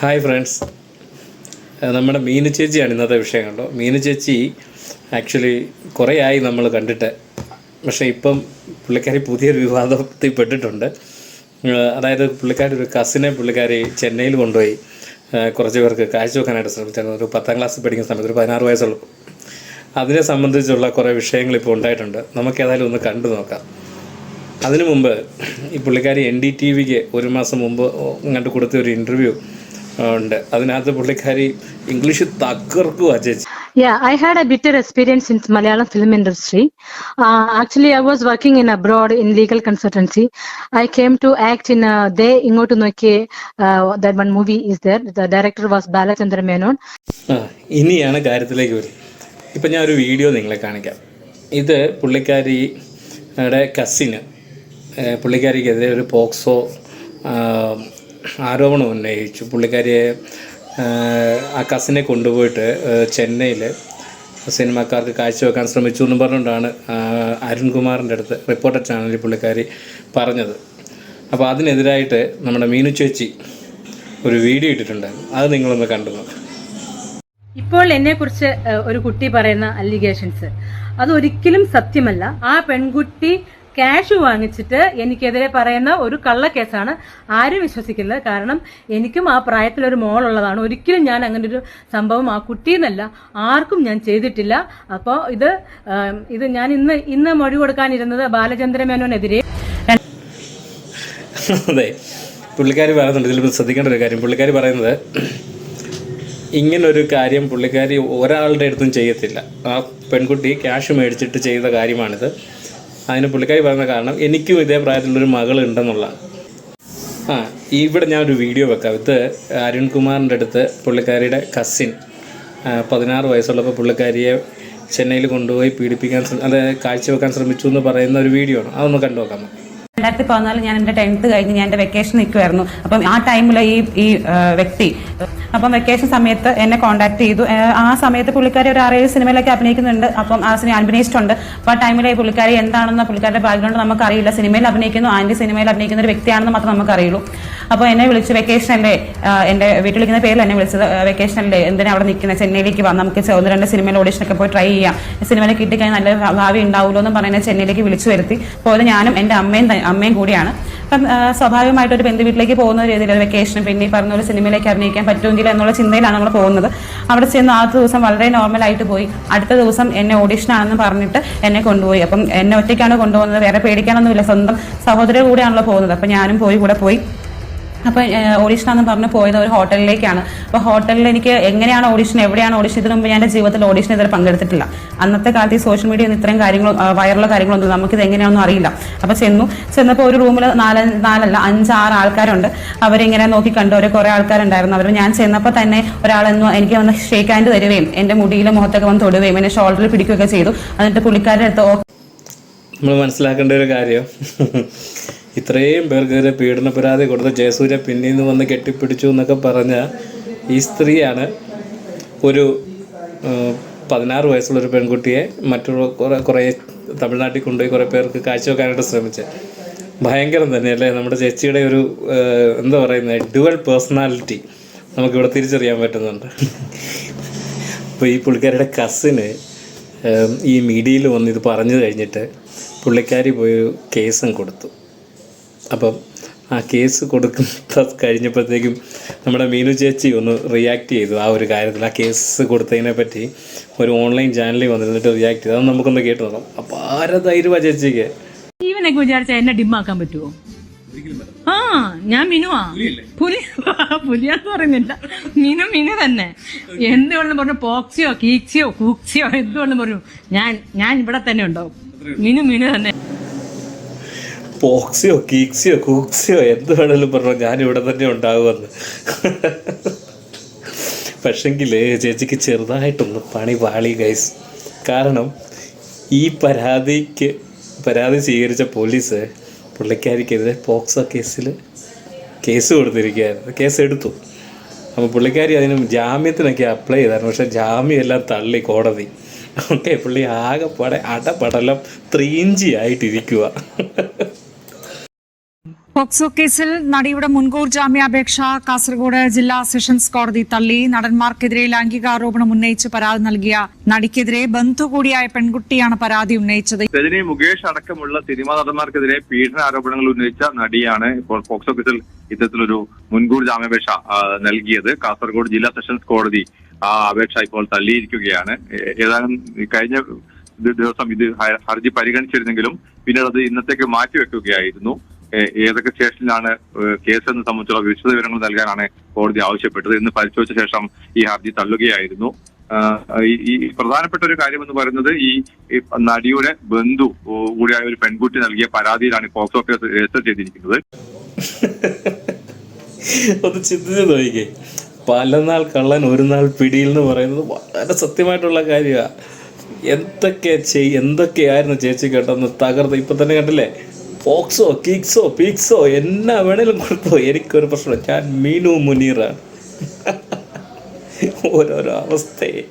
Hi friends നമ്മുടെ മീനു ചേച്ചിയാണ് ഇന്നത്തെ വിഷയം കണ്ടോ? മീനു ചേച്ചി ആക്ച്വലി കുറേ ആയി നമ്മൾ കണ്ടിട്ട് പക്ഷേ ഇപ്പം പുള്ളിക്കാരി പുതിയൊരു വിവാദത്തിൽ പെട്ടിട്ടുണ്ട്. അതായത് പുള്ളിക്കാരി ഒരു കസിനെ പുള്ളിക്കാരി ചെന്നൈയിൽ കൊണ്ടുപോയി. കുറച്ച് പേർക്ക് കാഴ്ചവെക്കാനായിട്ട് ശ്രമിച്ചായിരുന്നു ഒരു പത്താം ക്ലാസ് പഠിക്കുന്ന സമയത്ത് ഒരു പതിനാറ് വയസ്സുള്ളൂ. അതിനെ സംബന്ധിച്ചുള്ള കുറേ വിഷയങ്ങൾ ഇപ്പോൾ ഉണ്ടായിട്ടുണ്ട്. നമുക്ക് ഏതായാലും ഒന്ന് കണ്ടു നോക്കാം. അതിനു മുമ്പ് ഈ പുള്ളിക്കാരി എൻ ഡി ടി വിക്ക് ഒരു മാസം മുമ്പ് ഇങ്ങോട്ട് കൊടുത്ത ഒരു ഇന്റർവ്യൂ ഉണ്ട് അതിനകത്ത് പുള്ളിക്കാരി ഇംഗ്ലീഷ് തകർക്കുക ചേച്ചി Yeah, I had a bitter experience in Malayalam film industry. Uh, actually, I was working in abroad in legal consultancy. I came to act in uh, De Ingotu Noke. Uh, that one movie is there. The director was Balachandra Menon. ഇനിയാണ് കാര്യത്തിലേക്ക് വരും ഇപ്പം ഞാൻ ഒരു video നിങ്ങളെ കാണിക്കാം ഇത് പുള്ളിക്കാരിയുടെ cousin പുള്ളിക്കാരിക്കെതിരെ ഒരു പോക്സോ ആരോപണം ഉന്നയിച്ചു. പുള്ളിക്കാരിയെ ആ, കസിനെ കൊണ്ടുപോയിട്ട് ചെന്നൈയിൽ സിനിമാക്കാർക്ക് കാഴ്ചവെക്കാൻ ശ്രമിച്ചു എന്ന് പറഞ്ഞുകൊണ്ടാണ് അരുൺകുമാറിന്റെ അടുത്ത് റിപ്പോർട്ടർ ചാനലിൽ പുള്ളിക്കാരി പറഞ്ഞത്. അപ്പോൾ അതിനെതിരായിട്ട് നമ്മുടെ മീനു ചേച്ചി ഒരു വീഡിയോ ഇട്ടിട്ടുണ്ടായിരുന്നു അത് നിങ്ങളൊന്ന് കണ്ടു നോക്കാം. ഇപ്പോൾ എന്നെ കുറിച്ച് ഒരു കുട്ടി പറയുന്ന അലിഗേഷൻസ്. അത് ഒരിക്കലും സത്യമല്ല. ആ പെൺകുട്ടി ക്യാഷ് വാങ്ങിച്ചിട്ട് എനിക്കെതിരെ പറയുന്ന ഒരു കള്ളക്കേസാണ് ആരും വിശ്വസിക്കുന്നത്. കാരണം എനിക്കും ആ പ്രായത്തിലൊരു മോളുള്ളതാണ്. ഒരിക്കലും ഞാൻ അങ്ങനെ ഒരു സംഭവം ആ കുട്ടിയെന്നല്ല ആർക്കും ഞാൻ ചെയ്തിട്ടില്ല. അപ്പോൾ ഇത് ഇത് ഞാൻ ഇന്ന് ഇന്ന് മൊഴി കൊടുക്കാനിരുന്നത് ബാലചന്ദ്ര മേനോനെതിരെ. അതെ പുള്ളിക്കാരി പറയുന്നുണ്ട് ഇതിൽ ശ്രദ്ധിക്കേണ്ട ഒരു കാര്യം. പുള്ളിക്കാരി പറയുന്നത് ഇങ്ങനൊരു കാര്യം പുള്ളിക്കാരി ഒരാളുടെ അടുത്തും ചെയ്യത്തില്ല. ആ പെൺകുട്ടി ക്യാഷ് മേടിച്ചിട്ട് ചെയ്ത കാര്യമാണിത്. അതിന് പുള്ളിക്കാരി പറയുന്ന കാരണം എനിക്കും ഇതേ പ്രായത്തിലുള്ളൊരു മകൾ ഉണ്ടെന്നുള്ളതാണ് ആ ഇവിടെ ഞാൻ ഒരു വീഡിയോ വെക്കാം. ഇത് അരുൺകുമാറിന്റെ അടുത്ത് പുള്ളിക്കാരിയുടെ കസിൻ പതിനാറ് വയസ്സുള്ളപ്പോൾ പുള്ളിക്കാരിയെ ചെന്നൈയിൽ കൊണ്ടുപോയി പീഡിപ്പിക്കാൻ ശ്രമ അതായത് കാഴ്ചവെക്കാൻ ശ്രമിച്ചു എന്ന് പറയുന്ന ഒരു വീഡിയോ ആണ്. അതൊന്ന് കണ്ടു നോക്കാം. രണ്ടായിരത്തി പതിനാല് ഞാൻ എന്റെ ടെൻത്ത് കഴിഞ്ഞ് ഞാൻ എന്റെ വെക്കേഷൻ നിൽക്കുമായിരുന്നു അപ്പം ആ ടൈമിൽ ഈ ഈ വ്യക്തി അപ്പം വെക്കേഷൻ സമയത്ത് എന്നെ കോൺടാക്ട് ചെയ്തു. ആ, സമയത്ത് പുള്ളിക്കാരി ഒരു ആറേഴ് സിനിമയിലൊക്കെ അഭിനയിക്കുന്നുണ്ട്. അപ്പം ആ സിനിമ അഭിനയിച്ചിട്ടുണ്ട്. അപ്പോൾ ആ ടൈമിൽ ഈ പുള്ളിക്കാരി എന്താണെന്ന് പുള്ളിക്കാരുടെ ബാക്ക്ഗ്രൗണ്ട് നമുക്കറിയില്ല. സിനിമയിൽ അഭിനയിക്കുന്നു. ആന്റി സിനിമയിൽ അഭിനയിക്കുന്ന ഒരു വ്യക്തിയാണെന്ന് മാത്രം നമുക്കറിയുള്ളൂ. അപ്പോൾ എന്നെ വിളിച്ച് ആ, എന്റെ വീട്ടിൽ വിളിക്കുന്ന പേരിൽ എന്നെ വിളിച്ചത് വെക്കേഷൻ അല്ലേ എന്തിനാ അവിടെ നിൽക്കുന്നത് ചെന്നൈയിലേക്ക് വാ നമുക്ക് ഒന്ന് രണ്ട് സിനിമയിൽ ഓഡിഷനൊക്കെ പോയി ട്രൈ ചെയ്യാം. സിനിമയിൽ കിട്ടിക്കഴിഞ്ഞാൽ നല്ല ഭാവി ഉണ്ടാവുമല്ലോ എന്ന് പറഞ്ഞ് എന്നെ ചെന്നൈയിലേക്ക് വിളിച്ചു വരുത്തി. പോലെ ഞാനും എന്റെ അമ്മയും അമ്മയും കൂടിയാണ്. അപ്പം സ്വാഭാവികമായിട്ട് ഒരു ബന്ധു വീട്ടിലേക്ക് പോകുന്ന രീതിയിൽ ഒരു പിന്നെ ഈ പറഞ്ഞ ഒരു സിനിമയിലേക്ക് അഭിനയിക്കാൻ പറ്റുമെങ്കിൽ എന്നുള്ള ചിന്തയിലാണ് നമ്മൾ പോകുന്നത്. അവിടെ ചെന്ന് ആ ദിവസം വളരെ നോർമലായിട്ട് പോയി. അടുത്ത ദിവസം എന്നെ ഓഡിഷനാണെന്ന് പറഞ്ഞിട്ട് എന്നെ കൊണ്ടുപോയി. അപ്പം എന്നെ ഒറ്റയ്ക്കാണ് കൊണ്ടുപോകുന്നത് വേറെ പേടിക്കാനൊന്നുമില്ല. സ്വന്തം സഹോദരൻ കൂടെയാണല്ലോ പോകുന്നത്. അപ്പം ഞാനും പോയി കൂടെ പോയി. അപ്പോൾ ഓഡീഷനാന്ന് പറഞ്ഞ് പോയത് ഒരു ഹോട്ടലിലേക്കാണ്. അപ്പോൾ ഹോട്ടലിൽ എനിക്ക് എങ്ങനെയാണ് ഓഡീഷൻ എവിടെയാണ് ഓഡീഷൻ ഇതിനു മുമ്പ് ഞാൻ എന്റെ ജീവിതത്തിൽ ഓഡീഷൻ ഇതുവരെ പങ്കെടുത്തിട്ടില്ല. അന്നത്തെ കാലത്ത് ഈ സോഷ്യൽ മീഡിയ ഒന്നും ഇത്രയും കാര്യങ്ങൾ വയറുള്ള കാര്യങ്ങളൊന്നും നമുക്കിത് എങ്ങനെയാണെന്നും അറിയില്ല. അപ്പോൾ ചെന്നു. ചെന്നപ്പോൾ ഒരു റൂമിൽ നാല് നാലല്ല അഞ്ച് ആറ് ആൾക്കാരുണ്ട്. അവരിങ്ങനെ നോക്കി കണ്ടു. ഒരു കുറേ ആൾക്കാരുണ്ടായിരുന്നു. അവർ ഞാൻ ചെന്നപ്പോൾ തന്നെ ഒരാളെന്ന് എനിക്ക് വന്ന് ഷേക്ക് ഹാൻഡ് തരുകയും എന്റെ മുടിയിലെ മുഖത്തൊക്കെ വന്ന് തൊടുകയും എന്നെ ഷോൾഡറിൽ പിടിക്കുകയൊക്കെ ചെയ്തു. എന്നിട്ട് പുള്ളിക്കാരുടെ അടുത്ത് "ഓ, നമ്മൾ മനസ്സിലാക്കേണ്ട ഒരു കാര്യം. ഇത്രയും പേർക്കെതിരെ പീഡന പരാതി കൊടുത്ത ജയസൂര്യ പിന്നീന്ന് വന്ന് കെട്ടിപ്പിടിച്ചു എന്നൊക്കെ പറഞ്ഞ ഈ സ്ത്രീയാണ് ഒരു പതിനാറ് വയസ്സുള്ള ഒരു പെൺകുട്ടിയെ മറ്റുള്ള കുറേ കുറേ തമിഴ്നാട്ടിൽ കൊണ്ടുപോയി കുറേ പേർക്ക് കാഴ്ചവെക്കാനായിട്ട് ശ്രമിച്ചത് ഭയങ്കരം തന്നെയല്ലേ? നമ്മുടെ ചേച്ചിയുടെ ഒരു എന്താ പറയുന്നത് ഡുവൽ പേഴ്സണാലിറ്റി നമുക്കിവിടെ തിരിച്ചറിയാൻ പറ്റുന്നുണ്ട്. അപ്പോൾ ഈ പുള്ളിക്കാരുടെ കസിന് ഈ മീഡിയയിൽ വന്ന് ഇത് പറഞ്ഞു കഴിഞ്ഞിട്ട് പുള്ളിക്കാരി പോയൊരു കേസും കൊടുത്തു. അപ്പം ആ കേസ് കൊടുക്കുന്ന കഴിഞ്ഞപ്പോഴത്തേക്കും നമ്മുടെ മീനു ചേച്ചി ഒന്ന് റിയാക്ട് ചെയ്തു ആ ഒരു കാര്യത്തിൽ. ആ കേസ് കൊടുത്തതിനെ പറ്റി ഒരു ഓൺലൈൻ ചാനലിൽ വന്നിരുന്നിട്ട് റിയാക്ട് ചെയ്തു. അത് നമുക്കൊന്ന് കേട്ട് നോക്കാം. അപ്പോൾ ആരെ ധൈര്യമാ ചേച്ചിക്ക്? ജീവനൊക്കെ വിചാരിച്ച എന്നെ ഡിമ്മാക്കാൻ പറ്റുമോ ആ ഞാൻ മിനുവാ. പുലി പുലിയാന്ന് പറയുന്നില്ല. മിനു മിനു തന്നെ. എന്തുകൊണ്ടും പറഞ്ഞു പോക്സിയോ കീക്സിയോ കൂക്സിയോ എന്തുകൊണ്ടും പറഞ്ഞു. ഞാൻ ഞാൻ ഇവിടെ തന്നെ ഉണ്ടാവും. മിനു മിനു തന്നെ. പോക്സിയോ കീക്സിയോ കൂക്സിയോ എന്ത് വേണമെങ്കിലും പറഞ്ഞു ഞാൻ ഇവിടെ തന്നെ ഉണ്ടാകുമെന്ന് പക്ഷെങ്കിൽ ചേച്ചിക്ക് ചെറുതായിട്ടൊന്ന് പണി പാളി ഗൈസ് കാരണം ഈ പരാതിക്ക് പരാതി സ്വീകരിച്ച പോലീസ് പുള്ളിക്കാരിക്കെതിരെ പോക്സോ കേസിൽ കേസ് കൊടുത്തിരിക്കുകയായിരുന്നു. കേസ് എടുത്തു. അപ്പോൾ പുള്ളിക്കാരി അതിന് ജാമ്യത്തിനൊക്കെ അപ്ലൈ ചെയ്തായിരുന്നു. പക്ഷേ ജാമ്യം എല്ലാം തള്ളി കോടതി. ഓക്കെ പുള്ളി ആകെപ്പാടെ അടപടലം ത്രീഞ്ചി ആയിട്ടിരിക്കുക പോക്സോ കേസിൽ നടിയുടെ മുൻകൂർ ജാമ്യാപേക്ഷ കാസർഗോഡ് ജില്ലാ സെഷൻസ് കോടതി തള്ളി. നടന്മാർക്കെതിരെ ലൈംഗികാരോപണം ഉന്നയിച്ച് പരാതി നൽകിയ നടിക്കെതിരെ ബന്ധു കൂടിയായ പെൺകുട്ടിയാണ് പരാതി ഉന്നയിച്ചത്. രജനി മുകേഷ് അടക്കമുള്ള സിനിമാ നടന്മാർക്കെതിരെ പീഡന ആരോപണങ്ങൾ ഉന്നയിച്ച നടിയാണ് ഇപ്പോൾ പോക്സോ കേസിൽ ഇത്തരത്തിലൊരു മുൻകൂർ ജാമ്യാപേക്ഷ നൽകിയത്. കാസർഗോഡ് ജില്ലാ സെഷൻസ് കോടതി ആ അപേക്ഷ ഇപ്പോൾ തള്ളിയിരിക്കുകയാണ്. ഏതാനും കഴിഞ്ഞ ദിവസം ഇത് ഹർജി പരിഗണിച്ചിരുന്നെങ്കിലും പിന്നീട് അത് ഇന്നത്തേക്ക് മാറ്റിവെക്കുകയായിരുന്നു. ഏതൊക്കെ സ്റ്റേഷനിലാണ് കേസ് എന്ന് സംബന്ധിച്ചുള്ള വിശദ വിവരങ്ങൾ നൽകാനാണ് കോടതി ആവശ്യപ്പെട്ടത് ഇന്ന് പരിശോധിച്ച ശേഷം ഈ ഹർജി തള്ളുകയായിരുന്നു. ഈ- പ്രധാനപ്പെട്ട ഒരു കാര്യം എന്ന് പറയുന്നത് ഈ നടിയുടെ ബന്ധു കൂടിയായ ഒരു പെൺകുട്ടി നൽകിയ പരാതിയിലാണ് പോക്സോ കേസ് രജിസ്റ്റർ ചെയ്തിരിക്കുന്നത്. പല നാൾ കള്ളൻ ഒരു നാൾ പിടിയിൽ എന്ന് പറയുന്നത് വളരെ സത്യമായിട്ടുള്ള കാര്യമാണ് എന്തൊക്കെ ചെയ് എന്തൊക്കെയായിരുന്നു ചേച്ചി കേട്ടെന്ന് തകർത്ത് ഇപ്പൊ തന്നെ കണ്ടില്ലേ? ഫോക്സോ കിക്സോ പീക്സോ എന്നാ വേണേലും കൊടുത്തോ. എനിക്കൊരു പ്രശ്നം ഞാൻ മീനു മുനീറാണ്. ഓരോരോ അവസ്ഥയെ.